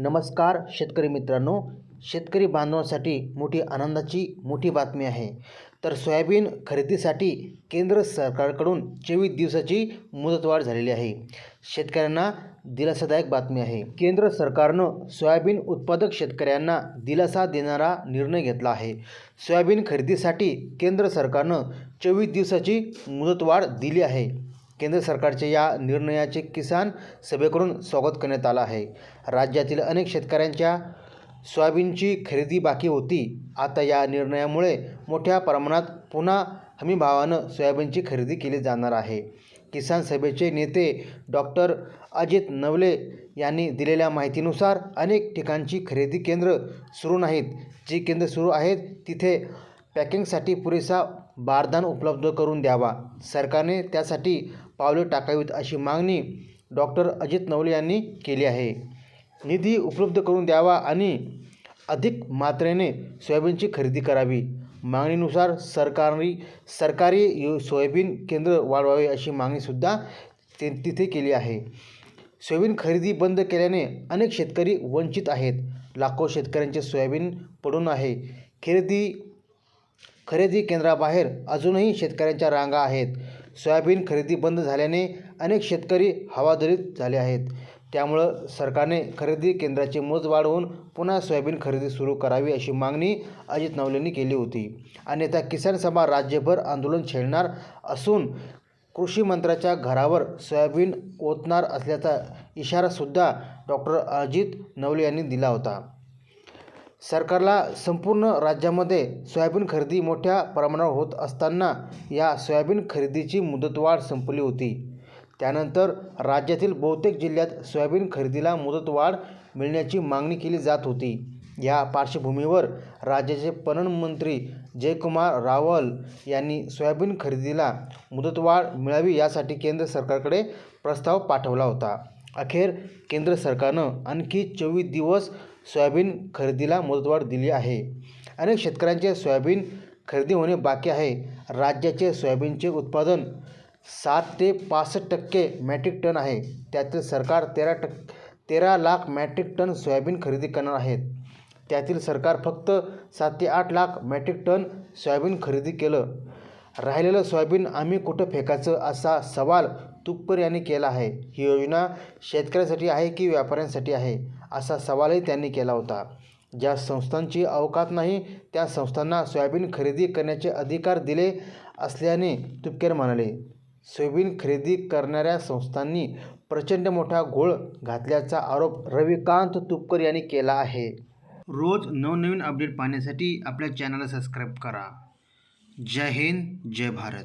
नमस्कार शेतकरी मित्रांनो शेतकरी बांधवांसाठी मोठी आनंदाची मोठी बातमी आहे. तर सोयाबीन खरेदीसाठी केंद्र सरकारकडून चोवीस दिवसाची मुदतवाढ झालेली आहे. शेतकऱ्यांना दिलासादायक बातमी आहे. केंद्र सरकारनं सोयाबीन उत्पादक शेतकऱ्यांना दिलासा देणारा निर्णय घेतला आहे. सोयाबीन खरेदीसाठी केंद्र सरकारनं चोवीस दिवसाची मुदतवाढ दिली आहे. केंद्र सरकारच्या या निर्णयाचे किसान सभेकडून स्वागत करण्यात आलं आहे. राज्यातील अनेक शेतकऱ्यांच्या सोयाबीनची खरेदी बाकी होती. आता या निर्णयामुळे मोठ्या प्रमाणात पुन्हा हमीभावानं सोयाबीनची खरेदी केली जाणार आहे. किसान सभेचे नेते डॉक्टर अजित नवले यांनी दिलेल्या माहितीनुसार अनेक ठिकाणची खरेदी केंद्र सुरू नाहीत. जी केंद्र सुरू आहेत तिथे पॅकिंगसाठी पुरेसा बारदान उपलब्ध करून द्यावा. सरकारने त्यासाठी पावले टाकावीत अशी मागणी डॉक्टर अजित नवले यांनी केली आहे. निधी उपलब्ध करून द्यावा आणि अधिक मात्रेने सोयाबीनची खरेदी करावी. मागणीनुसार सरकारी सरकारी यो सोयाबीन केंद्र वाढवावे अशी मागणीसुद्धा ते तिथे केली आहे. सोयाबीन खरेदी बंद केल्याने अनेक शेतकरी वंचित आहेत. लाखो शेतकऱ्यांचे सोयाबीन पडून आहे. खरेदी खरेदी केंद्राबाहेर अजूनही शेतकऱ्यांच्या रांगा आहेत. सोयाबीन खरेदी बंद झाल्याने अनेक शेतकरी हवादरीत झाले आहेत. त्यामुळं सरकारने खरेदी केंद्राची मोज वाढवून पुन्हा सोयाबीन खरेदी सुरू करावी अशी मागणी अजित नवलेंनी केली होती. अन्यथा किसान सभा राज्यभर आंदोलन छेडणार असून कृषी मंत्र्याच्या घरावर सोयाबीन ओतणार असल्याचा इशारासुद्धा डॉक्टर अजित नवले यांनी दिला होता. सरकारला संपूर्ण राज्यामध्ये सोयाबीन खरेदी मोठ्या प्रमाणावर होत असताना या सोयाबीन खरेदीची मुदतवाढ संपली होती. त्यानंतर राज्यातील बहुतेक जिल्ह्यात सोयाबीन खरेदीला मुदतवाढ मिळण्याची मागणी केली जात होती. या पार्श्वभूमीवर राज्याचे पणन मंत्री जयकुमार रावल यांनी सोयाबीन खरेदीला मुदतवाढ मिळावी यासाठी केंद्र सरकारकडे प्रस्ताव पाठवला होता. अखेर केंद्र सरकारनं आणखी चोवीस दिवस सोयाबीन खरेदीला मुदतवाढ दिली आहे. अनेक शेतकऱ्यांचे सोयाबीन खरेदी होणे बाकी आहे. राज्याचे सोयाबीनचे उत्पादन सात ते पासष्ट टक्के मॅट्रिक टन आहे. त्यातील सरकार तेरा टक्के तेरा लाख मॅट्रिक टन सोयाबीन खरेदी करणार आहेत. त्यातील सरकार फक्त सात ते आठ लाख मॅट्रिक टन सोयाबीन खरेदी केलं. राहिलेलं सोयाबीन आम्ही कुठं फेकायचं असा सवाल तुप्पर यांनी केला आहे. ही योजना शेतकऱ्यांसाठी आहे की व्यापाऱ्यांसाठी आहे असा सवालही त्यांनी केला होता. ज्या संस्थांची अवकात नाही त्या संस्थांना सोयाबीन खरेदी करण्याचे अधिकार दिले असल्याने तुपकेर म्हणाले. सोयाबीन खरेदी करणाऱ्या संस्थांनी प्रचंड मोठा घोळ घातल्याचा आरोप रविकांत तुपकर यांनी केला आहे. रोज नवनवीन अपडेट पाहण्यासाठी आपल्या चॅनलला सबस्क्राईब करा. जय हिंद जय भारत.